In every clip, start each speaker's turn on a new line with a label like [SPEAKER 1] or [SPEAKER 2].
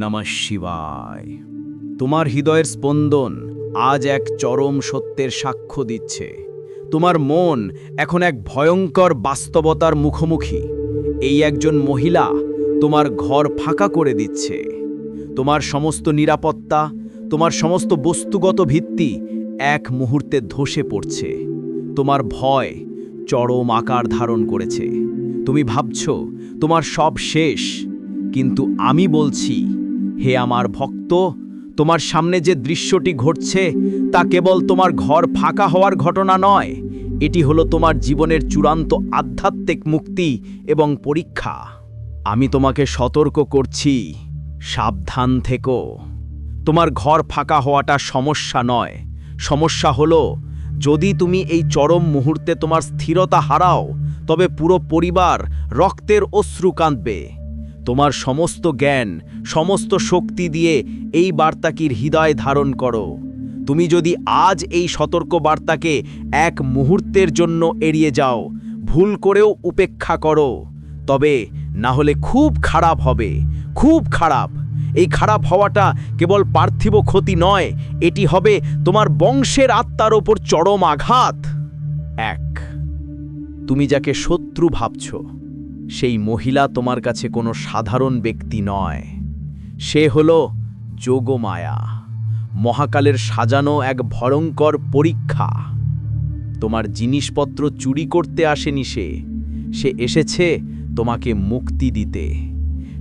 [SPEAKER 1] নমঃ শিবায়। তোমার হৃদয়ের স্পন্দন আজ এক চরম সত্যের সাক্ষ্য দিচ্ছে। তোমার মন এখন এক ভয়ঙ্কর বাস্তবতার মুখোমুখি। এই একজন মহিলা তোমার ঘর ফাঁকা করে দিচ্ছে। তোমার সমস্ত নিরাপত্তা, তোমার সমস্ত বস্তুগত ভিত্তি এক মুহূর্তে ধসে পড়ছে। তোমার ভয় চরম আকার ধারণ করেছে। তুমি ভাবছ, তোমার সব শেষ। কিন্তু আমি বলছি হে আমার ভক্ত, তোমার সামনে যে দৃশ্যটি ঘটছে, তা কেবল তোমার ঘর ফাঁকা হওয়ার ঘটনা নয়। এটি হলো তোমার জীবনের চূড়ান্ত আধ্যাত্মিক মুক্তি এবং পরীক্ষা। আমি তোমাকে সতর্ক করছি, সাবধান থেকো। তোমার ঘর ফাঁকা হওয়াটা সমস্যা নয়। সমস্যা হলো, যদি তুমি এই চরম মুহূর্তে তোমার স্থিরতা হারাও, তবে পুরো পরিবার রক্তের অশ্রু কাঁদবে। তোমার সমস্ত জ্ঞান, সমস্ত শক্তি দিয়ে এই বার্তাকির হৃদয় ধারণ করো। তুমি যদি আজ এই সতর্ক বার্তাকে এক মুহূর্তের জন্য এড়িয়ে যাও, ভুল করেও উপেক্ষা করো। তবে না হলে খুব খারাপ হবে, খুব খারাপ। এই খারাপ হওয়াটা কেবল পার্থিব ক্ষতি নয়, এটি হবে তোমার বংশের আত্মার ওপর চরম আঘাত। এক, তুমি যাকে শত্রু ভাবছ সেই মহিলা তোমার কাছে কোনো সাধারণ ব্যক্তি নয়। সে হল যোগমায়া। মহাকালের সাজানো এক ভয়ঙ্কর পরীক্ষা। তোমার জিনিসপত্র চুরি করতে আসেনি সে। সে এসেছে তোমাকে মুক্তি দিতে।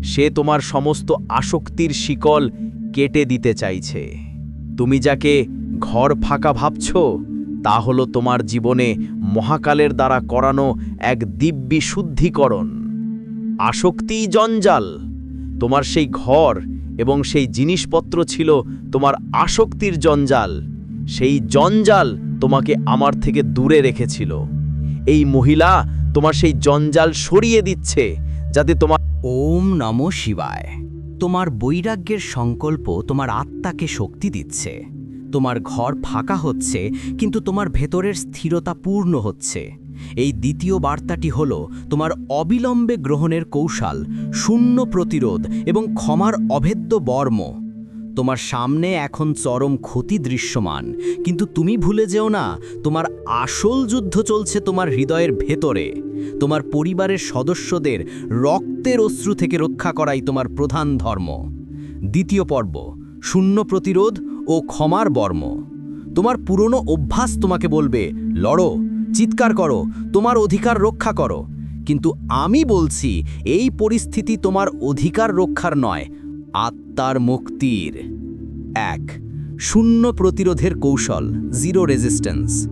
[SPEAKER 1] সে তোমার সমস্ত আসক্তির শিকল কেটে দিতে চাইছে। তুমি যাকে ঘর ফাঁকা ভাবছ, তা হলো তোমার জীবনে মহাকালের দ্বারা করানো এক দিব্যি শুদ্ধিকরণ। আসক্তিই জঞ্জাল। তোমার সেই ঘর এবং সেই জিনিসপত্র ছিল তোমার আসক্তির জঞ্জাল। সেই জঞ্জাল তোমাকে আমার থেকে দূরে রেখেছিল। এই মহিলা তোমার সেই জঞ্জাল সরিয়ে দিচ্ছে যাতে তোমার
[SPEAKER 2] ওম নম শিবায়। তোমার বৈরাগ্যের সংকল্প তোমার আত্মাকে শক্তি দিচ্ছে। তোমার ঘর ফাঁকা হচ্ছে, কিন্তু তোমার ভেতরের স্থিরতা পূর্ণ হচ্ছে। এই দ্বিতীয় বার্তাটি হল, তোমার অবিলম্বে গ্রহণের কৌশল, শূন্য প্রতিরোধ এবং ক্ষমার অভেদ্য বর্ম। তোমার সামনে এখন চরম ক্ষতি দৃশ্যমান, কিন্তু তুমি ভুলে যেও না, তোমার আসল যুদ্ধ চলছে তোমার হৃদয়ের ভেতরে। তোমার পরিবারের সদস্যদের রক্তের অশ্রু থেকে রক্ষা করাই তোমার প্রধান ধর্ম। দ্বিতীয় পর্ব, শূন্য প্রতিরোধ ও ক্ষমার বর্ম। তোমার পুরনো অভ্যাস তোমাকে বলবে, লড়ো চিৎকার করো, তোমার অধিকার রক্ষা করো। কিন্তু আমি বলছি, এই পরিস্থিতি তোমার অধিকার রক্ষার নয়, আত্মার মুক্তির। এক, শূন্য প্রতিরোধের কৌশল জিরো রেজিস্ট্যান্স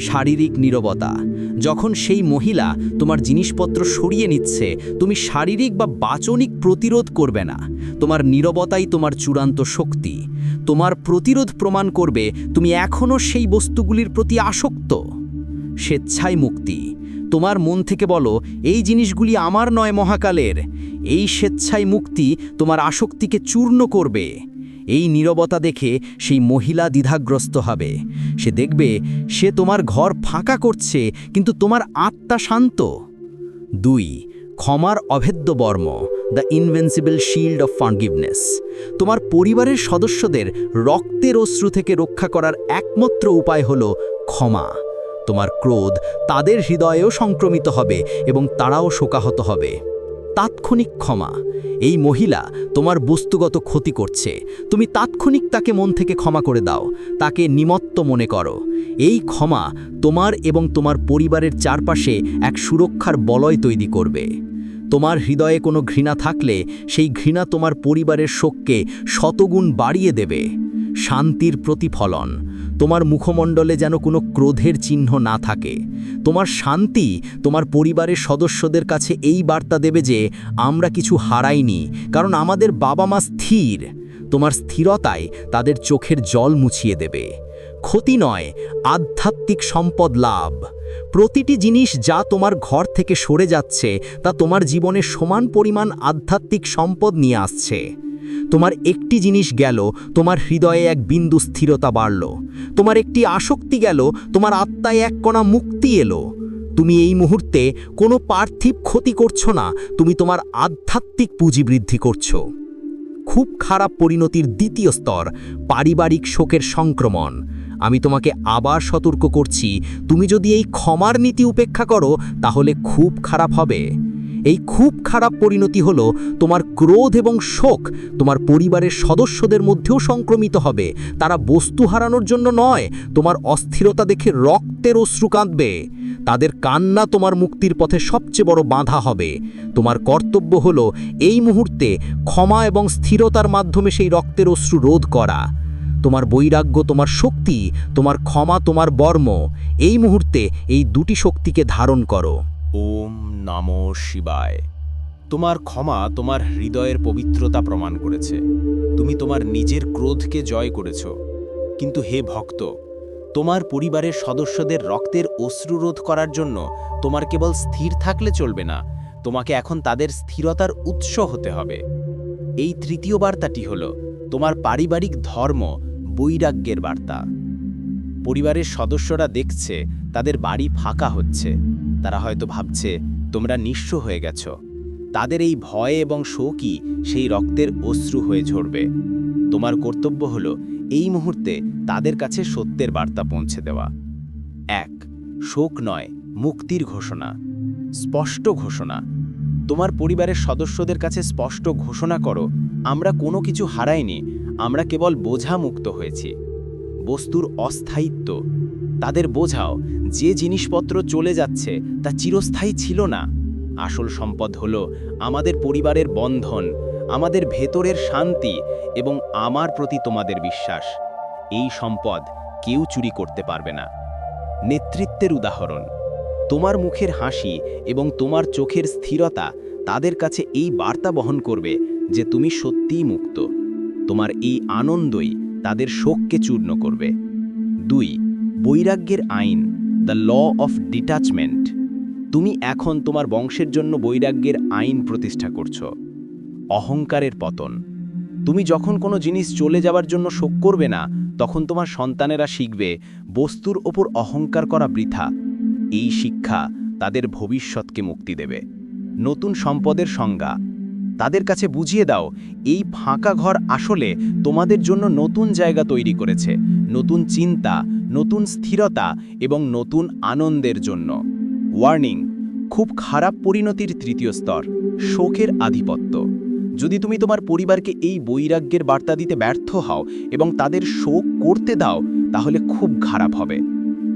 [SPEAKER 2] শারীরিক নীরবতা। যখন সেই মহিলা তোমার জিনিসপত্র সরিয়ে নিচ্ছে, তুমি শারীরিক বা বাচনিক প্রতিরোধ করবে না। তোমার নীরবতাই তোমার চূড়ান্ত শক্তি। তোমার প্রতিরোধ প্রমাণ করবে, তুমি এখনও সেই বস্তুগুলির প্রতি আসক্ত। স্বেচ্ছায় মুক্তি। তোমার মন থেকে বলো, এই জিনিসগুলি আমার নয় মহাকালের। এই স্বেচ্ছায় মুক্তি তোমার আসক্তিকে চূর্ণ করবে। এই নীরবতা দেখে সেই মহিলা দ্বিধাগ্রস্ত হবে। সে দেখবে, সে তোমার ঘর ফাঁকা করছে, কিন্তু তোমার আত্মা শান্ত। দুই, ক্ষমার অভেদ্য বর্ম the invincible shield of forgiveness তোমার পরিবারের সদস্যদের রক্তের অশ্রু থেকে রক্ষা করার একমাত্র উপায় হল ক্ষমা। তোমার ক্রোধ তাদের হৃদয়েও সংক্রমিত হবে এবং তারাও শোকাহত হবে। তাৎক্ষণিক ক্ষমা। এই মহিলা তোমার বস্তুগত ক্ষতি করছে। তুমি তাৎক্ষণিক তাকে মন থেকে ক্ষমা করে দাও। তাকে নিমত্ত মনে করো। এই ক্ষমা তোমার এবং তোমার পরিবারের চারপাশে এক সুরক্ষার বলয় তৈরি করবে। তোমার হৃদয়ে কোনো ঘৃণা থাকলে সেই ঘৃণা তোমার পরিবারের শোককে শতগুণ বাড়িয়ে দেবে। শান্তির প্রতিফলন। তোমার মুখমণ্ডলে যেন কোনো ক্রোধের চিহ্ন না থাকে। তোমার শান্তি তোমার পরিবারের সদস্যদের কাছে এই বার্তা দেবে যে, আমরা কিছু হারাইনি, কারণ আমাদের বাবা মা স্থির। তোমার স্থিরতায় তাদের চোখের জল মুছিয়ে দেবে। ক্ষতি নয়, আধ্যাত্মিক সম্পদ লাভ। প্রতিটি জিনিস যা তোমার ঘর থেকে সরে যাচ্ছে, তা তোমার জীবনে সমান পরিমাণ আধ্যাত্মিক সম্পদ নিয়ে আসছে। তোমার একটি জিনিস গেল, তোমার হৃদয়ে এক বিন্দু স্থিরতা বাড়ল। তোমার একটি আসক্তি গেল, তোমার আত্মায় এক কণা মুক্তি এলো। তুমি এই মুহূর্তে কোনো পার্থিব ক্ষতি করছ না, তুমি তোমার আধ্যাত্মিক পুঁজি বৃদ্ধি করছ।
[SPEAKER 3] খুব খারাপ পরিণতির দ্বিতীয় স্তর, পারিবারিক শোকের সংক্রমণ। আমি তোমাকে আবার সতর্ক করছি, তুমি যদি এই ক্ষমার নীতি উপেক্ষা করো, তাহলে খুব খারাপ হবে। এই খুব খারাপ পরিণতি হলো তোমার ক্রোধ এবং শোক তোমার পরিবারের সদস্যদের মধ্যেও সংক্রমিত হবে। তারা বস্তু হারানোর জন্য নয়, তোমার অস্থিরতা দেখে রক্তের অশ্রু কাঁদবে। তাদের কান্না তোমার মুক্তির পথে সবচেয়ে বড় বাধা হবে। তোমার কর্তব্য হল এই মুহূর্তে ক্ষমা এবং স্থিরতার মাধ্যমে সেই রক্তের অশ্রু রোধ করা। তোমার বৈরাগ্য, তোমার শক্তি, তোমার ক্ষমা, তোমার বর্ম, এই মুহূর্তে এই দুটি শক্তিকে ধারণ করো।
[SPEAKER 2] ওম নম শিবায়। তোমার ক্ষমা তোমার হৃদয়ের পবিত্রতা প্রমাণ করেছে। তুমি তোমার নিজের ক্রোধকে জয় করেছ। কিন্তু হে ভক্ত, তোমার পরিবারের সদস্যদের রক্তের অশ্রুরোধ করার জন্য তোমার কেবল স্থির থাকলে চলবে না, তোমাকে এখন তাদের স্থিরতার উৎস হতে হবে। এই তৃতীয় বার্তাটি হল তোমার পারিবারিক ধর্ম, বৈরাগ্যের বার্তা। পরিবারের সদস্যরা দেখছে তাদের বাড়ি ফাঁকা হচ্ছে। তারা হয়তো ভাবছে, তোমরা নিঃস্ব হয়ে গেছ। তাদের এই ভয় এবং শোকই সেই রক্তের অশ্রু হয়ে ঝরবে। তোমার কর্তব্য হল এই মুহূর্তে তাদের কাছে সত্যের বার্তা পৌঁছে দেওয়া। এক, শোক নয়, মুক্তির ঘোষণা। স্পষ্ট ঘোষণা। তোমার পরিবারের সদস্যদের কাছে স্পষ্ট ঘোষণা করো, আমরা কোনো কিছু হারাইনি, আমরা কেবল বোঝা মুক্ত হয়েছি। বস্তুর অস্থায়িত্ব। তাদের বোঝাও, যে জিনিসপত্র চলে যাচ্ছে তা চিরস্থায়ী ছিল না। আসল সম্পদ হল আমাদের পরিবারের বন্ধন, আমাদের ভেতরের শান্তি এবং আমার প্রতি তোমাদের বিশ্বাস। এই সম্পদ কেউ চুরি করতে পারবে না। নেতৃত্বের উদাহরণ, তোমার মুখের হাসি এবং তোমার চোখের স্থিরতা তাদের কাছে এই বার্তা বহন করবে যে তুমি সত্যিই মুক্ত। তোমার এই আনন্দই তাদের শোককে চূর্ণ করবে। দুই বৈরাগ্যের আইন দ্য ল অফ ডিটাচমেন্ট তুমি এখন তোমার বংশের জন্য বৈরাগ্যের আইন প্রতিষ্ঠা করছ। অহংকারের পতন। তুমি যখন কোনো জিনিস চলে যাওয়ার জন্য শোক করবে না, তখন তোমার সন্তানেরা শিখবে, বস্তুর ওপর অহংকার করা বৃথা। এই শিক্ষা তাদের ভবিষ্যৎকে মুক্তি দেবে। নতুন সম্পদের সংজ্ঞা। তাদের কাছে বুঝিয়ে দাও, এই ফাঁকা ঘর আসলে তোমাদের জন্য নতুন জায়গা তৈরি করেছে, নতুন চিন্তা, নতুন স্থিরতা এবং নতুন আনন্দের জন্য। ওয়ার্নিং খুব খারাপ পরিণতির তৃতীয় স্তর, শোকের আধিপত্য। যদি তুমি তোমার পরিবারকে এই বৈরাগ্যের বার্তা দিতে ব্যর্থ হও এবং তাদের শোক করতে দাও, তাহলে খুব খারাপ হবে।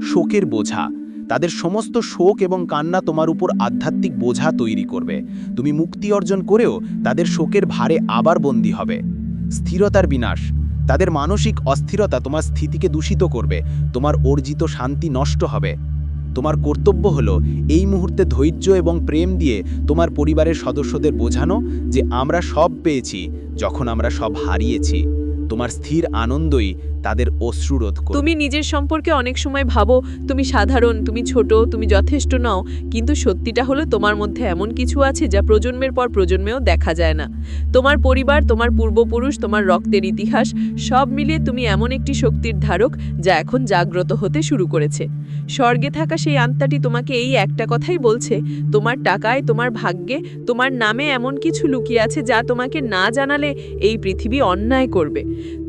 [SPEAKER 2] শোকের বোঝা তাদের সমস্ত শোক এবং কান্না তোমার উপর আধ্যাত্মিক বোঝা তৈরি করবে। তুমি মুক্তি অর্জন করেও তাদের শোকের ভারে আবার বন্দী হবে। স্থিরতার বিনাশ। তাদের মানসিক অস্থিরতা তোমার স্থিতিকে দূষিত করবে। তোমার অর্জিত শান্তি নষ্ট হবে। তোমার কর্তব্য হলো এই মুহূর্তে ধৈর্য এবং প্রেম দিয়ে তোমার পরিবারের সদস্যদের বোঝানো যে আমরা সব পেয়েছি, যখন আমরা সব হারিয়েছি। তোমার স্থির আনন্দই তাদের অশ্রুরোধ করবে
[SPEAKER 4] তুমি নিজের সম্পর্কে অনেক সময় ভাবো, তুমি সাধারণ, তুমি ছোট, তুমি যথেষ্ট নও, কিন্তু সত্যিটা হলো তোমার মধ্যে এমন কিছু আছে যা প্রজন্মের পর প্রজন্মেও দেখা যায় না। তোমার পরিবার, তোমার পূর্বপুরুষ, তোমার রক্তের ইতিহাস, সব মিলিয়ে তুমি এমন একটি শক্তির ধারক যা এখন জাগ্রত হতে শুরু করেছে। স্বর্গে থাকা সেই আত্মাটি তোমাকে এই একটা কথাই বলছে, তোমার টাকায়, তোমার ভাগ্যে, তোমার নামে এমন কিছু লুকিয়ে আছে যা তোমাকে না জানালে এই পৃথিবী অন্যায় করবে।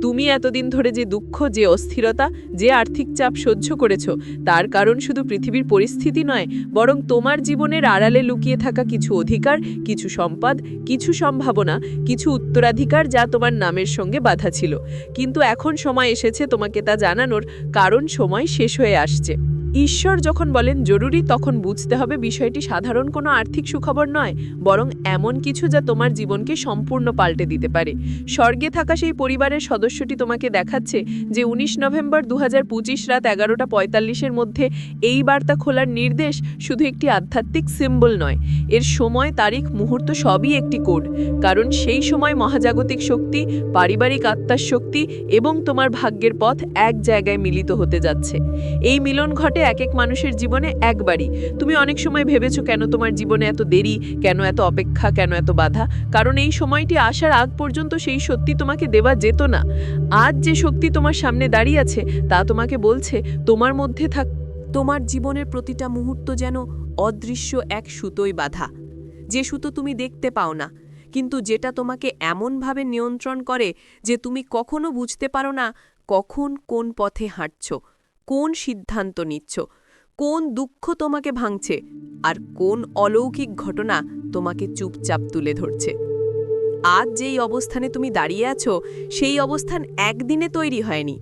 [SPEAKER 4] তুমি এতদিন ধরে যে দুঃখ যে অস্থিরতা, যে আর্থিক চাপ সহ্য করেছ, তার কারণ শুধু পৃথিবীর পরিস্থিতি নয়, বরং তোমার জীবনের আড়ালে লুকিয়ে থাকা কিছু অধিকার, কিছু সম্পদ, কিছু সম্ভাবনা, কিছু উত্তরাধিকার যা তোমার নামের সঙ্গে বাধা ছিল। কিন্তু এখন সময় এসেছে তোমাকে তা জানানোর, কারণ সময় শেষ হয়ে আসছে। ঈশ্বর যখন বলেন জরুরি, তখন বুঝতে হবে বিষয়টি সাধারণ কোনো আর্থিক সুখবর নয়, বরং এমন কিছু যা তোমার জীবনকে সম্পূর্ণ পাল্টে দিতে পারে। স্বর্গে থাকা সেই পরিবারের সদস্যটি তোমাকে দেখাচ্ছে যে উনিশ নভেম্বর দু হাজার পঁচিশ রাত এগারোটা পঁয়তাল্লিশের মধ্যে এই বার্তা খোলার নির্দেশ শুধু একটি আধ্যাত্মিক সিম্বল নয়, এর সময়, তারিখ, মুহূর্ত সবই একটি কোড। কারণ সেই সময় মহাজাগতিক শক্তি, পারিবারিক আত্মার শক্তি এবং তোমার ভাগ্যের পথ এক জায়গায় মিলিত হতে যাচ্ছে। এই মিলন ঘটে এক এক মানুষের জীবনে একবারই। তুমি অনেক সময় ভেবেছো কেন তোমার জীবনে এত দেরি, কেন এত অপেক্ষা, কেন এত বাধা? কারণ এই সময়টি আসার আগ পর্যন্ত সেই সত্যি তোমাকে দেওয়া যেত না। আজ যে শক্তি তোমার সামনে দাঁড়িয়ে আছে, তা তোমাকে বলছে, তোমার মধ্যে থাক তোমার জীবনের প্রতিটা মুহূর্ত যেন অদৃশ্য এক সুতোয় বাধা। যে সুতো তুমি দেখতে পাও না,
[SPEAKER 5] কিন্তু যেটা তোমাকে এমনভাবে নিয়ন্ত্রণ করে যে তুমি কখনো বুঝতে পারো না কখন কোন পথে হাঁটছ। কোন সিদ্ধান্ত নিচ্ছ? কোন দুঃখ তোমাকে ভাঙছে? আর কোন অলৌকিক ঘটনা তোমাকে চুপচাপ তুলে ধরছে? আজ যেই অবস্থানে তুমি দাঁড়িয়ে আছো, সেই অবস্থান একদিনে তৈরি হয়নি।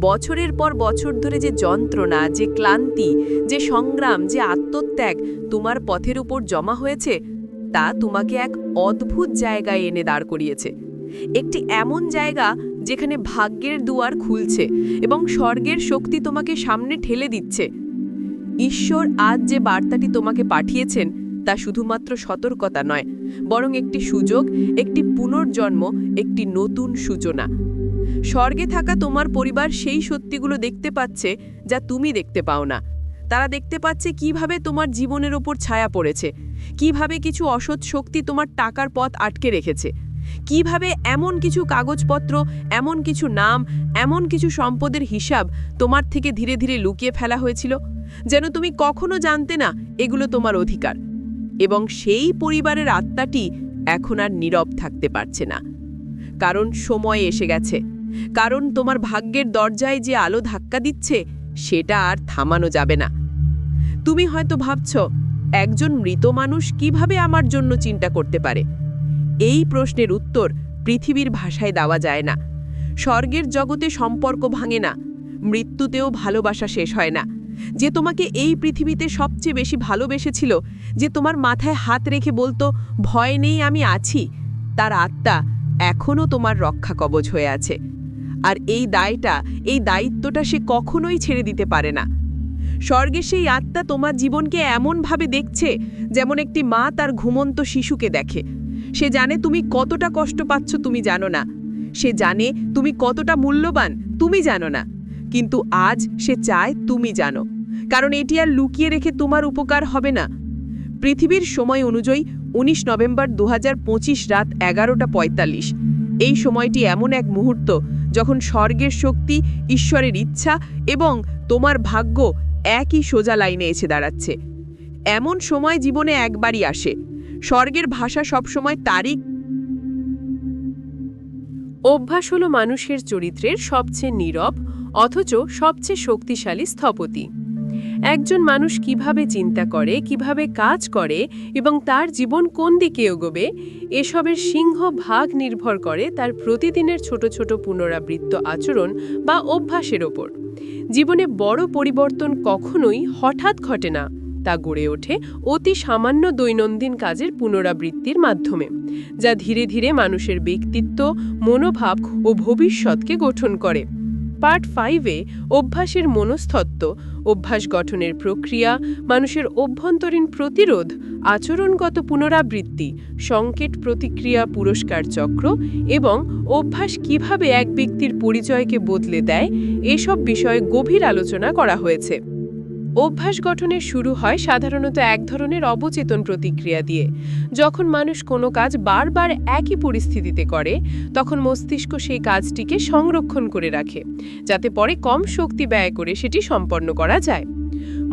[SPEAKER 5] বছরের পর বছর ধরে যে যন্ত্রণা, যে ক্লান্তি, যে সংগ্রাম, যে আত্মত্যাগ তোমার পথের উপর জমা হয়েছে, তা তোমাকে এক অদ্ভুত জায়গায় এনে দাঁড় করিয়েছে। একটি এমন জায়গা যেখানে ভাগ্যের দুয়ার খুলছে এবং স্বর্গের শক্তি তোমাকে সামনে ঠেলে দিচ্ছে। ঈশ্বর আজ যে বার্তাটি তোমাকে পাঠিয়েছেন, তা শুধুমাত্র সতর্কতা নয়, বরং একটি সুযোগ, একটি পুনর্জন্ম, একটি নতুন সূচনা। স্বর্গে থাকা তোমার পরিবার সেই সত্যিগুলো দেখতে পাচ্ছে, যা তুমি দেখতে পাও না। তারা দেখতে পাচ্ছে কীভাবে তোমার জীবনের ওপর ছায়া পড়েছে, কীভাবে কিছু অসৎ শক্তি তোমার টাকার পথ আটকে রেখেছে। কীভাবে এমন কিছু কাগজপত্র, এমন কিছু নাম, এমন কিছু সম্পদের হিসাব তোমার থেকে ধীরে ধীরে লুকিয়ে ফেলা হয়েছিল? যেন তুমি কখনো জানতে না এগুলো তোমার অধিকার। এবং সেই পরিবারের আত্মাটি এখন আর নীরব থাকতে পারছে না। কারণ সময় এসে গেছে। কারণ তোমার ভাগ্যের দরজায় যে আলো ধাক্কা দিচ্ছে, সেটা আর থামানো যাবে না। তুমি হয়তো ভাবছ, একজন মৃত মানুষ কীভাবে আমার জন্য চিন্তা করতে পারে? এই প্রশ্নের উত্তর পৃথিবীর ভাষায় দেওয়া যায় না। স্বর্গের জগতে সম্পর্ক ভাঙে না, মৃত্যুতেও ভালোবাসা শেষ হয় না। যে তোমাকে এই পৃথিবীতে সবচেয়ে বেশি ভালোবেসেছিল, যে তোমার মাথায় হাত রেখে বলতো, ভয় নেই, আমি আছি, তার আত্মা এখনও তোমার রক্ষা কবচ হয়ে আছে। আর এই দায়টা, এই দায়িত্বটা সে কখনোই ছেড়ে দিতে পারে না। স্বর্গে সেই আত্মা তোমার জীবনকে এমনভাবে দেখছে, যেমন একটি মা তার ঘুমন্ত শিশুকে দেখে। সে জানে তুমি কতটা কষ্ট পাচ্ছ তুমি জানো না। সে জানে তুমি কতটা মূল্যবান, তুমি জানো না। কিন্তু আজ সে চায় তুমি জানো, কারণ এটি আর লুকিয়ে রেখে তোমার উপকার হবে না। পৃথিবীর সময় অনুযায়ী উনিশ নভেম্বর দু হাজার পঁচিশ রাত এগারোটা পঁয়তাল্লিশ। এই সময়টি এমন এক মুহূর্ত যখন স্বর্গের শক্তি, ঈশ্বরের ইচ্ছা এবং তোমার ভাগ্য একই সোজা লাইনে এসে দাঁড়াচ্ছে। এমন সময় জীবনে একবারই আসে স্বর্গের ভাষা সবসময় তারিখ। অভ্যাস হলো মানুষের চরিত্রের সবচেয়ে নীরব অথচ সবচেয়ে শক্তিশালী স্থপতি। একজন মানুষ কীভাবে চিন্তা করে, কীভাবে কাজ করে এবং তার জীবন কোন দিকে এগোবে, এসবের সিংহ ভাগ নির্ভর করে তার প্রতিদিনের ছোট ছোট পুনরাবৃত্ত আচরণ বা অভ্যাসের ওপর। জীবনে বড় পরিবর্তন কখনোই হঠাৎ ঘটে না। তা গড়ে ওঠে অতি সামান্য দৈনন্দিন কাজের পুনরাবৃত্তির মাধ্যমে, যা ধীরে ধীরে মানুষের ব্যক্তিত্ব, মনোভাব ও ভবিষ্যৎকে গঠন করে। পার্ট ফাইভে অভ্যাসের মনস্তত্ত্ব, অভ্যাস গঠনের প্রক্রিয়া, মানুষের অভ্যন্তরীণ প্রতিরোধ, আচরণগত পুনরাবৃত্তি, সংকেত প্রতিক্রিয়া পুরস্কার চক্র এবং অভ্যাস কীভাবে এক ব্যক্তির পরিচয়কে বদলে দেয়, এসব বিষয়ে গভীর আলোচনা করা হয়েছে। অভ্যাস গঠনের শুরু হয় সাধারণত এক ধরনের অবচেতন প্রতিক্রিয়া দিয়ে। যখন মানুষ কোনো কাজ বারবার একই পরিস্থিতিতে করে, তখন মস্তিষ্ক সেই কাজটিকে সংরক্ষণ করে রাখে, যাতে পরে কম শক্তি ব্যয় করে সেটি সম্পন্ন করা যায়।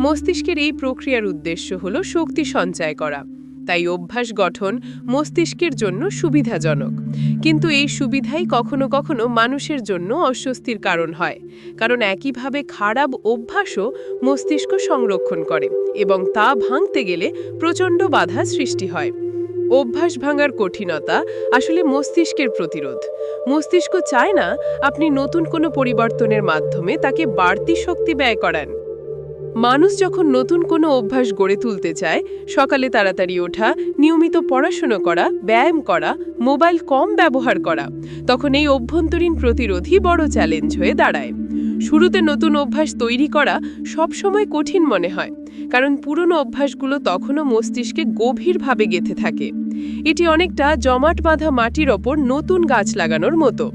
[SPEAKER 5] মস্তিষ্কের এই প্রক্রিয়ার উদ্দেশ্য হল শক্তি সঞ্চয় করা। তাই অভ্যাস গঠন মস্তিষ্কের জন্য সুবিধাজনক। কিন্তু এই সুবিধাই কখনো কখনো মানুষের জন্য অস্বস্তির কারণ হয়। কারণ একইভাবে খারাপ অভ্যাসও মস্তিষ্ক সংরক্ষণ করে এবং তা ভাঙতে গেলে প্রচণ্ড বাধা সৃষ্টি হয়। অভ্যাস ভাঙার কঠিনতা আসলে মস্তিষ্কের প্রতিরোধ। মস্তিষ্ক চায় না আপনি নতুন কোনো পরিবর্তনের মাধ্যমে তাকে বাড়তি শক্তি ব্যয় করান। মানুষ যখন নতুন কোনো অভ্যাস গড়ে তুলতে চায়, সকালে তাড়াতাড়ি ওঠা, নিয়মিত পড়াশুনো করা, ব্যায়াম করা, মোবাইল কম ব্যবহার করা, তখন এই অভ্যন্তরীণ প্রতিরোধই বড় চ্যালেঞ্জ হয়ে দাঁড়ায়। শুরুতে নতুন অভ্যাস তৈরি করা সবসময় কঠিন মনে হয়, কারণ পুরনো অভ্যাসগুলো তখনও মস্তিষ্কে গভীরভাবে গেঁথে থাকে। এটি অনেকটা জমাট বাঁধা মাটির ওপর নতুন গাছ লাগানোর মতো।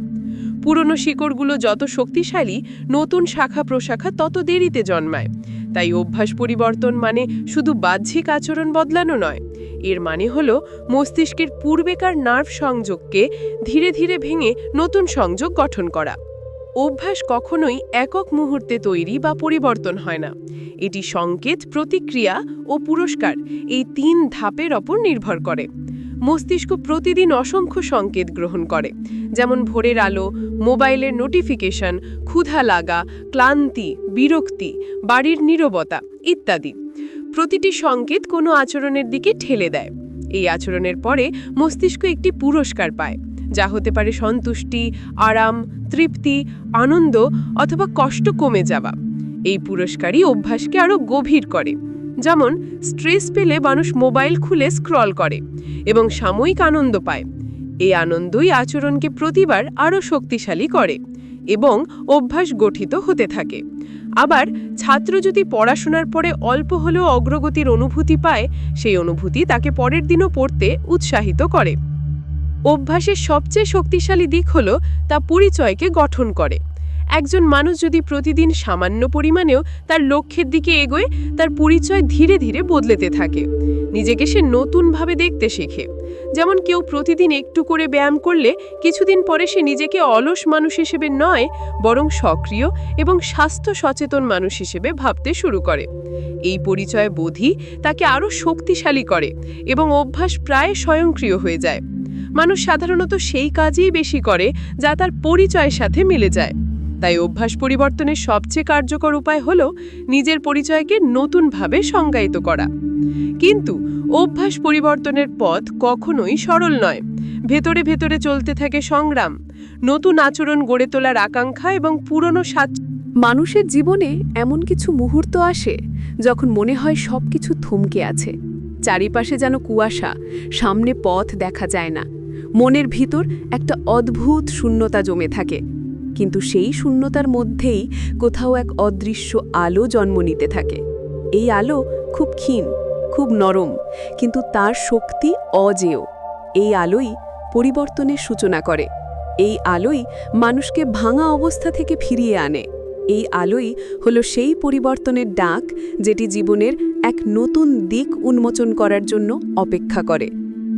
[SPEAKER 5] পুরনো শিকড়গুলো যত শক্তিশালী, নতুন শাখা প্রশাখা তত দেরিতে জন্মায়। তাই অভ্যাস পরিবর্তন মানে শুধু বাহ্যিক আচরণ বদলানো নয়। এর মানে হল মস্তিষ্কের পূর্বেকার নার্ভ সংযোগকে ধীরে ধীরে ভেঙে নতুন সংযোগ গঠন করা। অভ্যাস কখনোই একক মুহূর্তে তৈরি বা পরিবর্তন হয় না। এটি সংকেত, প্রতিক্রিয়া ও পুরস্কার এই তিন ধাপের ওপর নির্ভর করে। মস্তিষ্ক প্রতিদিন অসংখ্য সংকেত গ্রহণ করে, যেমন ভোরের আলো, মোবাইলের নোটিফিকেশন ক্ষুধা লাগা, ক্লান্তি, বিরক্তি, বাড়ির নীরবতা ইত্যাদি। প্রতিটি সংকেত কোনো আচরণের দিকে ঠেলে দেয়। এই আচরণের পরে মস্তিষ্ক একটি পুরস্কার পায়, যা হতে পারে সন্তুষ্টি, আরাম, তৃপ্তি, আনন্দ অথবা কষ্ট কমে যাওয়া। এই পুরস্কারই অভ্যাসকে আরও গভীর করে। যেমন স্ট্রেস পেলে মানুষ মোবাইল খুলে স্ক্রল করে এবং সাময়িক আনন্দ পায়। এই আনন্দই আচরণকে প্রতিবার আরও শক্তিশালী করে এবং অভ্যাস গঠিত হতে থাকে। আবার, ছাত্র যদি পড়াশোনার পরে অল্প হলেও অগ্রগতির অনুভূতি পায়, সেই অনুভূতি তাকে পরের দিনও পড়তে উৎসাহিত করে। অভ্যাসের সবচেয়ে শক্তিশালী দিক হল তা পরিচয়কে গঠন করে। একজন মানুষ যদি প্রতিদিন সামান্য পরিমাণেও তার লক্ষ্যের দিকে এগোয়, তার পরিচয় ধীরে ধীরে বদলেতে থাকে। নিজেকে সে নতুনভাবে দেখতে শেখে। যেমন কেউ প্রতিদিন একটু করে ব্যায়াম করলে কিছুদিন পরে সে নিজেকে অলস মানুষ হিসেবে নয়, বরং সক্রিয় এবং স্বাস্থ্য সচেতন মানুষ হিসেবে ভাবতে শুরু করে। এই পরিচয় বোধি তাকে আরও শক্তিশালী করে এবং অভ্যাস প্রায় স্বয়ংক্রিয় হয়ে যায়। মানুষ সাধারণত সেই কাজই বেশি করে যা তার পরিচয়ের সাথে মিলে যায়। তাই অভ্যাস পরিবর্তনের সবচেয়ে কার্যকর উপায় হল নিজের পরিচয়কে নতুনভাবে সংজ্ঞায়িত করা। কিন্তু অভ্যাস পরিবর্তনের পথ কখনোই সরল নয়। ভেতরে ভেতরে চলতে থাকে সংগ্রাম, নতুন আচরণ গড়ে তোলার আকাঙ্ক্ষা এবং পুরনো সাচ
[SPEAKER 4] মানুষের জীবনে এমন কিছু মুহূর্ত আসে যখন মনে হয় সব কিছু থমকে আছে। চারিপাশে যেন কুয়াশা, সামনে পথ দেখা যায় না। মনের ভিতর একটা অদ্ভুত শূন্যতা জমে থাকে। কিন্তু সেই শূন্যতার মধ্যেই কোথাও এক অদৃশ্য আলো জন্ম নিতে থাকে। এই আলো খুব ক্ষীণ, খুব নরম, কিন্তু তার শক্তি অজেয়। এই আলোই পরিবর্তনের সূচনা করে। এই আলোই মানুষকে ভাঙা অবস্থা থেকে ফিরিয়ে আনে। এই আলোই হলো সেই পরিবর্তনের ডাক যেটি জীবনের এক নতুন দিক উন্মোচন করার জন্য অপেক্ষা করে।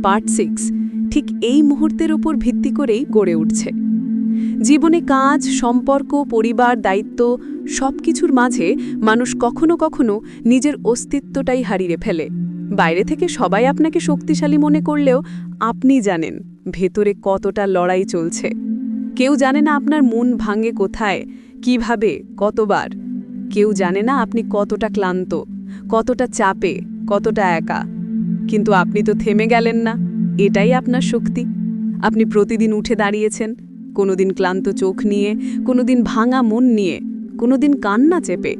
[SPEAKER 4] পার্ট সিক্স ঠিক এই মুহূর্তের ওপর ভিত্তি করেই গড়ে উঠছে। জীবনে কাজ, সম্পর্ক, পরিবার, দায়িত্ব সব কিছুর মাঝে মানুষ কখনো কখনো নিজের অস্তিত্বটাই হারিয়ে ফেলে। বাইরে থেকে সবাই আপনাকে শক্তিশালী মনে করলেও আপনি জানেন ভেতরে কতটা লড়াই চলছে। কেউ জানে না আপনার মন ভাঙে কোথায়, কীভাবে, কতবার। কেউ জানে না আপনি কতটা ক্লান্ত, কতটা চাপে, কতটা একা। কিন্তু আপনি তো থেমে গেলেন না, এটাই আপনার শক্তি। আপনি প্রতিদিন উঠে দাঁড়িয়েছেন কোনোদিন ক্লান্ত চোখ নিয়ে, কোনোদিন ভাঙা মন নিয়ে, কোনোদিন কান্না চেপে।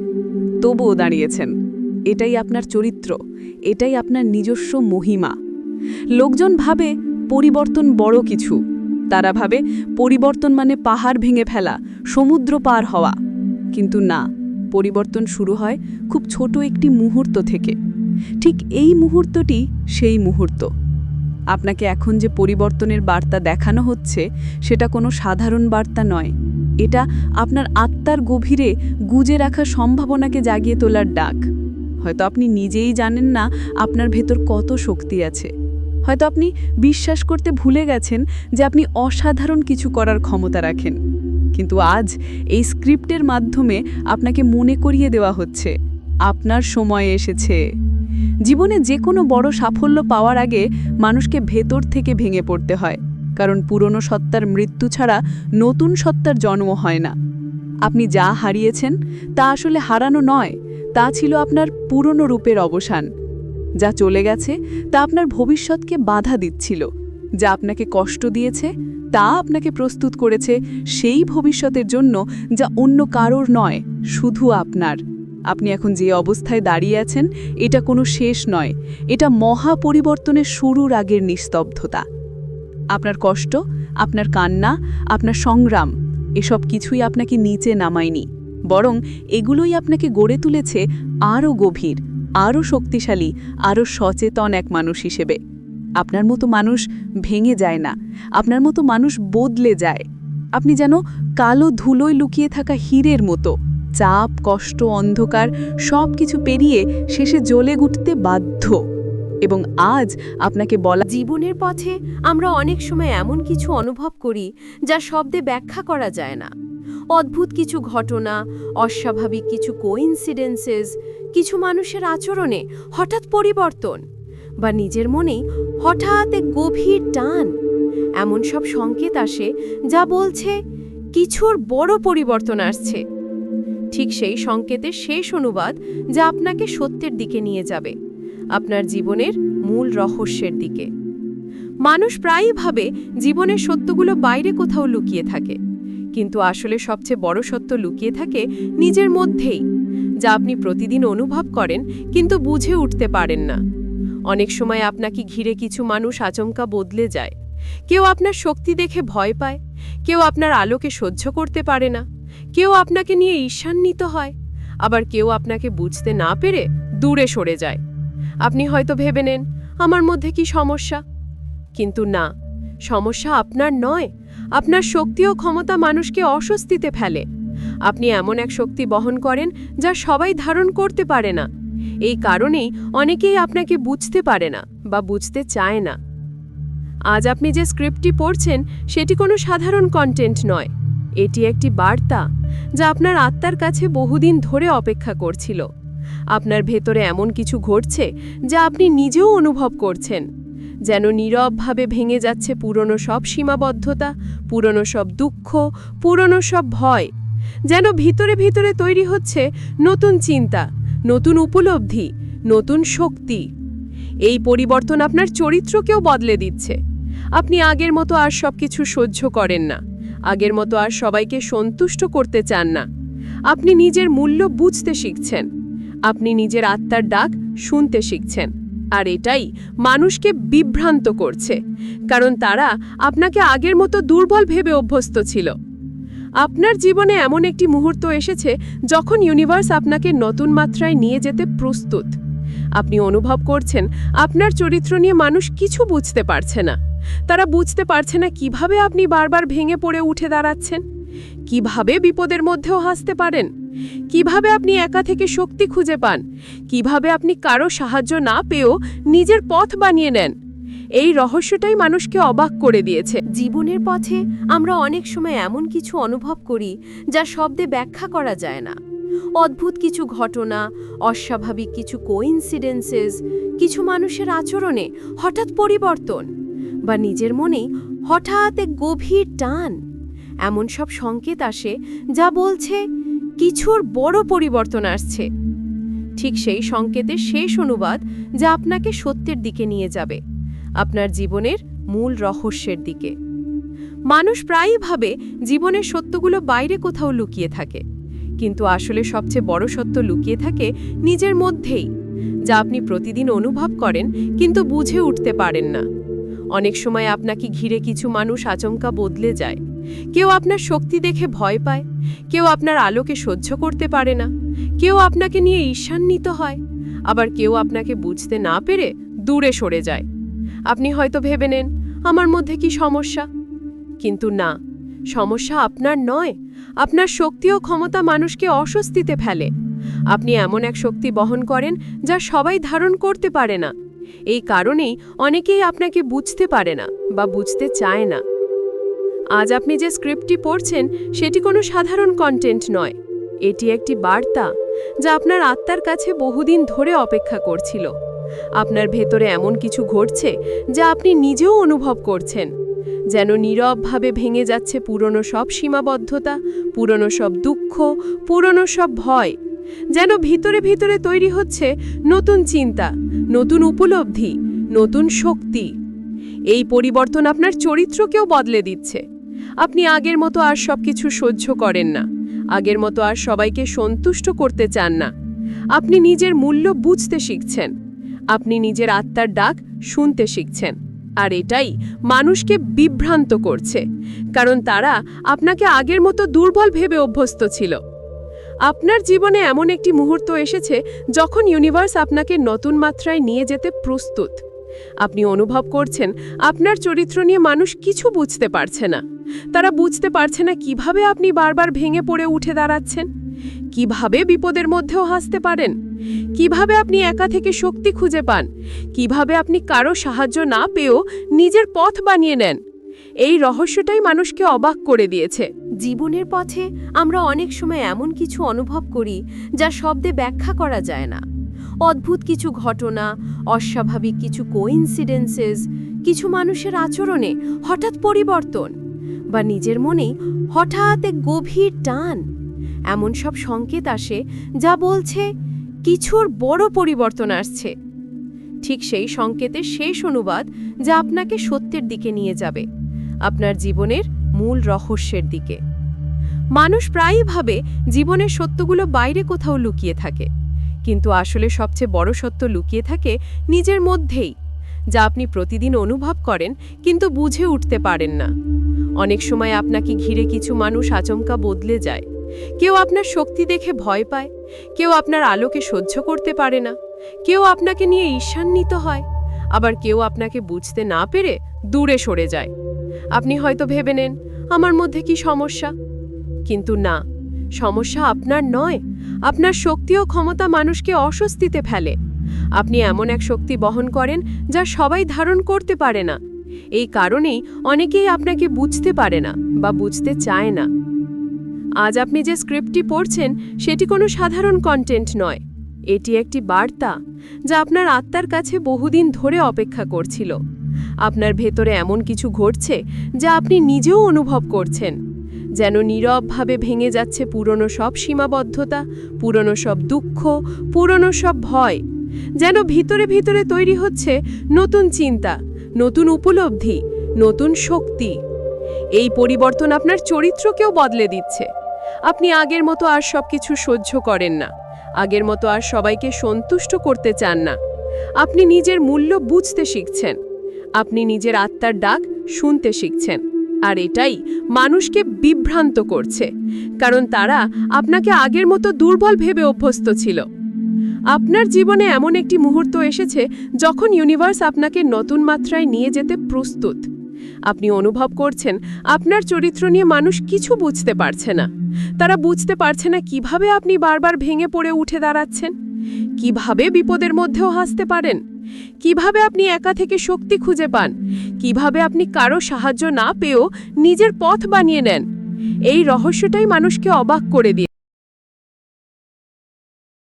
[SPEAKER 4] তবুও দাঁড়িয়েছেন। এটাই আপনার চরিত্র, এটাই আপনার নিজস্ব মহিমা। লোকজন ভাবে পরিবর্তন বড় কিছু। তারা ভাবে পরিবর্তন মানে পাহাড় ভেঙে ফেলা, সমুদ্র পার হওয়া। কিন্তু না, পরিবর্তন শুরু হয় খুব ছোট একটি মুহূর্ত থেকে। ঠিক এই মুহূর্তটি সেই মুহূর্ত। আপনাকে এখন যে পরিবর্তনের বার্তা দেখানো হচ্ছে, সেটা কোনো সাধারণ বার্তা নয়। এটা আপনার আত্মার গভীরে গুজে রাখা সম্ভাবনাকে জাগিয়ে তোলার ডাক। হয়তো আপনি নিজেই জানেন না আপনার ভেতর কত শক্তি আছে। হয়তো আপনি বিশ্বাস করতে ভুলে গেছেন যে আপনি অসাধারণ কিছু করার ক্ষমতা রাখেন। কিন্তু আজ এই স্ক্রিপ্টের মাধ্যমে আপনাকে মনে করিয়ে দেওয়া হচ্ছে, আপনার সময় এসেছে। জীবনে যে কোনো বড় সাফল্য পাওয়ার আগে মানুষকে ভেতর থেকে ভেঙে পড়তে হয়, কারণ পুরনো সত্তার মৃত্যু ছাড়া নতুন সত্তার জন্ম হয় না। আপনি যা হারিয়েছেন, তা আসলে হারানো নয়, তা ছিল আপনার পুরনো রূপের অবসান। যা চলে গেছে, তা আপনার ভবিষ্যৎকে বাধা দিচ্ছিল। যা আপনাকে কষ্ট দিয়েছে, তা আপনাকে প্রস্তুত করেছে সেই ভবিষ্যতের জন্য যা অন্য কারোর নয়, শুধু আপনার। আপনি এখন যে অবস্থায় দাঁড়িয়ে আছেন, এটা কোনো শেষ নয়। এটা মহা পরিবর্তনের শুরুর আগের নিস্তব্ধতা। আপনার কষ্ট, আপনার কান্না, আপনার সংগ্রাম, এসব কিছুই আপনাকে নিচে নামায়নি। বরং এগুলোই আপনাকে গড়ে তুলেছে আরও গভীর, আরও শক্তিশালী, আরও সচেতন এক মানুষ হিসেবে। আপনার মতো মানুষ ভেঙে যায় না। আপনার মতো মানুষ বদলে যায়। আপনি যেন কালো ধুলোয় লুকিয়ে থাকা হীরের মতো। চাপ, কষ্ট, অন্ধকার সব কিছু পেরিয়ে শেষে জ্বলে উঠতে বাধ্য। এবং আজ আপনাকে বলা
[SPEAKER 6] জীবনের পথে আমরা অনেক সময় এমন কিছু অনুভব করি যা শব্দে ব্যাখ্যা করা যায় না। অদ্ভুত কিছু ঘটনা, অস্বাভাবিক কিছু কোইন্সিডেন্সেস কিছু মানুষের আচরণে হঠাৎ পরিবর্তন
[SPEAKER 5] বা নিজের মনেই হঠাৎ এক গভীর টান। এমন সব সংকেত আসে যা বলছে, কিছুর বড় পরিবর্তন আসছে। ঠিক সেই সংকেতের শেষ অনুবাদ যা আপনাকে সত্যের দিকে নিয়ে যাবে, আপনার জীবনের মূল রহস্যের দিকে। মানুষ প্রায়ই ভাবে জীবনের সত্যগুলো বাইরে কোথাও লুকিয়ে থাকে, কিন্তু আসলে সবচেয়ে বড় সত্য লুকিয়ে থাকে নিজের মধ্যেই, যা আপনি প্রতিদিন অনুভব করেন কিন্তু বুঝে উঠতে পারেন না। অনেক সময় আপনাকে ঘিরে কিছু মানুষ আচমকা বদলে যায়, কেউ আপনার শক্তি দেখে ভয় পায়, কেউ আপনার আলোকে সহ্য করতে পারে না। কেউ আপনাকে নিয়ে ঈর্ষান্বিত হয়, আবার কেউ আপনাকে বুঝতে না পেরে দূরে সরে যায়। আপনি হয়তো ভেবে নেন, আমার মধ্যে কি সমস্যা? কিন্তু না, সমস্যা আপনার নয়। আপনার শক্তি ও ক্ষমতা মানুষকে অস্বস্তিতে ফেলে। আপনি এমন এক শক্তি বহন করেন, যা সবাই ধারণ করতে পারে না। এই কারণেই অনেকেই আপনাকে বুঝতে পারে না বা বুঝতে চায় না। আজ আপনি যে স্ক্রিপ্টটি পড়ছেন, সেটি কোনো সাধারণ কন্টেন্ট নয়। এটি একটি বার্তা যা আপনার আত্মার কাছে বহুদিন ধরে অপেক্ষা করছিল। আপনার ভেতরে এমন কিছু ঘটছে যা আপনি নিজেও অনুভব করছেন, যেন নীরবভাবে ভেঙে যাচ্ছে পুরনো সব সীমাবদ্ধতা, পুরনো সব দুঃখ, পুরনো সব ভয়, যেন ভিতরে ভিতরে তৈরি হচ্ছে নতুন চিন্তা, নতুন উপলব্ধি, নতুন শক্তি। এই পরিবর্তন আপনার চরিত্রকেও বদলে দিচ্ছে। আপনি আগের মতো আর সব কিছু সহ্য করেন না। আগের মতো আর সবাইকে সন্তুষ্ট করতে চান না। আপনি নিজের মূল্য বুঝতে শিখছেন। আপনি নিজের আত্মার ডাক শুনতে শিখছেন। আর এটাই মানুষকে বিভ্রান্ত করছে। কারণ তারা আপনাকে আগের মতো দুর্বল ভেবে অভ্যস্ত ছিল। আপনার জীবনে এমন একটি মুহূর্ত এসেছে যখন ইউনিভার্স আপনাকে নতুন মাত্রায় নিয়ে যেতে প্রস্তুত। আপনি অনুভব করছেন, আপনার চরিত্র নিয়ে মানুষ কিছু বুঝতে পারছে না। তারা বুঝতে পারছে না কীভাবে আপনি বারবার ভেঙে পড়ে উঠে দাঁড়াচ্ছেন। কীভাবে বিপদের মধ্যেও হাসতে পারেন। কীভাবে আপনি একা থেকে শক্তি খুঁজে পান। কীভাবে আপনি কারও সাহায্য না পেয়েও নিজের পথ বানিয়ে নেন। এই রহস্যটাই মানুষকে অবাক করে দিয়েছে। জীবনের পথে আমরা অনেক সময় এমন কিছু অনুভব করি যা শব্দে ব্যাখ্যা করা যায় না। অদ্ভুত কিছু ঘটনা, অস্বাভাবিক কিছু কোইন্সিডেন্সেস কিছু মানুষের আচরণে হঠাৎ পরিবর্তন। বা নিজের মনেই হঠাৎ এক গভীর টান, এমন সব সংকেত আসে যা বলছে, কিছুর বড় পরিবর্তন আসছে। ঠিক সেই সংকেতের শেষ অনুবাদ যা আপনাকে সত্যের দিকে নিয়ে যাবে, আপনার জীবনের মূল রহস্যের দিকে। মানুষ প্রায়ই ভাবে জীবনের সত্যগুলো বাইরে কোথাও লুকিয়ে থাকে, কিন্তু আসলে সবচেয়ে বড় সত্য লুকিয়ে থাকে নিজের মধ্যেই, যা আপনি প্রতিদিন অনুভব করেন কিন্তু বুঝে উঠতে পারেন না। অনেক সময় আপনাকে ঘিরে কিছু মানুষ আচমকা বদলে যায়। কেউ আপনার শক্তি দেখে ভয় পায়। কেউ আপনার আলোকে সহ্য করতে পারে না। কেউ আপনাকে নিয়ে ঈর্ষান্বিত হয়। আবার কেউ আপনাকে বুঝতে না পেরে দূরে সরে যায়। আপনি হয়তো ভেবে নেন, আমার মধ্যে কি সমস্যা? কিন্তু না, সমস্যা আপনার নয়। আপনার শক্তি ও ক্ষমতা মানুষকে অস্বস্তিতে ফেলে। আপনি এমন এক শক্তি বহন করেন যা সবাই ধারণ করতে পারে না। এই কারণেই অনেকেই আপনাকে বুঝতে পারে না বা বুঝতে চায় না। আজ আপনি যে স্ক্রিপ্টটি পড়ছেন, সেটি কোনো সাধারণ কন্টেন্ট নয়। এটি একটি বার্তা যা আপনার আত্মার কাছে বহুদিন ধরে অপেক্ষা করছিল। আপনার ভেতরে এমন কিছু ঘটছে যা আপনি নিজেও অনুভব করছেন, যেন নীরবভাবে ভেঙে যাচ্ছে পুরনো সব সীমাবদ্ধতা, পুরনো সব দুঃখ, পুরনো সব ভয় যেন ভিতরে ভিতরে তৈরি হচ্ছে নতুন চিন্তা, নতুন উপলব্ধি, নতুন শক্তি। এই পরিবর্তন আপনার চরিত্রকেও বদলে দিচ্ছে। আপনি আগের মতো আর সব কিছু সহ্য করেন না। আগের মতো আর সবাইকে সন্তুষ্ট করতে চান না। আপনি নিজের মূল্য বুঝতে শিখছেন। আপনি নিজের আত্মার ডাক শুনতে শিখছেন। আর এটাই মানুষকে বিভ্রান্ত করছে। কারণ তারা আপনাকে আগের মতো দুর্বল ভেবে অভ্যস্ত ছিল। আপনার জীবনে এমন একটি মুহূর্ত এসেছে যখন ইউনিভার্স আপনাকে নতুন মাত্রায় নিয়ে যেতে প্রস্তুত। আপনি অনুভব করছেন আপনার চরিত্র নিয়ে মানুষ কিছু বুঝতে পারছে না। তারা বুঝতে পারছে না কীভাবে আপনি বারবার ভেঙে পড়ে উঠে দাঁড়াচ্ছেন। কীভাবে বিপদের মধ্যেও হাসতে পারেন। কীভাবে আপনি একা থেকে শক্তি খুঁজে পান। কীভাবে আপনি কারও সাহায্য না পেয়েও নিজের পথ বানিয়ে নেন। এই রহস্যটাই মানুষকে অবাক করে দিয়েছে। জীবনের পথে আমরা অনেক সময় এমন কিছু অনুভব করি যা শব্দে ব্যাখ্যা করা যায় না। অদ্ভুত কিছু ঘটনা, অস্বাভাবিক কিছু কোইন্সিডেন্সেস কিছু মানুষের আচরণে হঠাৎ পরিবর্তন বা নিজের মনেই হঠাৎ এক গভীর টান। এমন সব সংকেত আসে যা বলছে, কিছুর বড় পরিবর্তন আসছে। ঠিক সেই সংকেতের শেষ অনুবাদ যা আপনাকে সত্যের দিকে নিয়ে যাবে। আপনার জীবনের মূল রহস্যের দিকে। মানুষ প্রায়ই ভাবে জীবনের সত্যগুলো বাইরে কোথাও লুকিয়ে থাকে। কিন্তু আসলে সবচেয়ে বড় সত্য লুকিয়ে থাকে নিজের মধ্যেই, যা আপনি প্রতিদিন অনুভব করেন কিন্তু বুঝে উঠতে পারেন না। অনেক সময় আপনাকে ঘিরে কিছু মানুষ আচমকা বদলে যায়। কেউ আপনার শক্তি দেখে ভয় পায়, কেউ আপনার আলোকে সহ্য করতে পারে না, কেউ আপনাকে নিয়ে ঈর্ষান্বিত হয়, আবার কেউ আপনাকে বুঝতে না পেরে দূরে সরে যায়। আপনি হয়তো ভেবে নেন, আমার মধ্যে কি সমস্যা? কিন্তু না, সমস্যা আপনার নয়। আপনার শক্তি ও ক্ষমতা মানুষকে অস্বস্তিতে ফেলে। আপনি এমন এক শক্তি বহন করেন যা সবাই ধারণ করতে পারে না। এই কারণেই অনেকেই আপনাকে বুঝতে পারে না বা বুঝতে চায় না। আজ আপনি যে স্ক্রিপ্টটি পড়ছেন, সেটি কোনো সাধারণ কন্টেন্ট নয়। এটি একটি বার্তা যা আপনার আত্মার কাছে বহুদিন ধরে অপেক্ষা করছিল। আপনার ভেতরে এমন কিছু ঘটছে যা আপনি নিজেও অনুভব করছেন। যেন নীরবভাবে ভেঙে যাচ্ছে পুরনো সব সীমাবদ্ধতা, পুরনো সব দুঃখ, পুরনো সব ভয়। যেন ভিতরে ভিতরে তৈরি হচ্ছে নতুন চিন্তা, নতুন উপলব্ধি, নতুন শক্তি। এই পরিবর্তন আপনার চরিত্রকেও বদলে দিচ্ছে। আপনি আগের মতো আর সব কিছু সহ্য করেন না। আগের মতো আর সবাইকে সন্তুষ্ট করতে চান না। আপনি নিজের মূল্য বুঝতে শিখছেন। আপনি নিজের আত্মার ডাক শুনতে শিখছেন। আর এটাই মানুষকে বিভ্রান্ত করছে, কারণ তারা আপনাকে আগের মতো দুর্বল ভেবে অভ্যস্ত ছিল। আপনার জীবনে এমন একটি মুহূর্ত এসেছে যখন ইউনিভার্স আপনাকে নতুন মাত্রায় নিয়ে যেতে প্রস্তুত। আপনি অনুভব করছেন আপনার চরিত্র নিয়ে মানুষ কিছু বুঝতে পারছে না। তারা বুঝতে পারছে না কীভাবে আপনি বারবার ভেঙে পড়ে উঠে দাঁড়াচ্ছেন। কীভাবে বিপদের মধ্যেও হাসতে পারেন। কীভাবে আপনি একা থেকে শক্তি খুঁজে পান? কীভাবে আপনি কারও সাহায্য না পেয়েও নিজের পথ বানিয়ে নেন? এই রহস্যটাই মানুষকে অবাক করে দিয়ে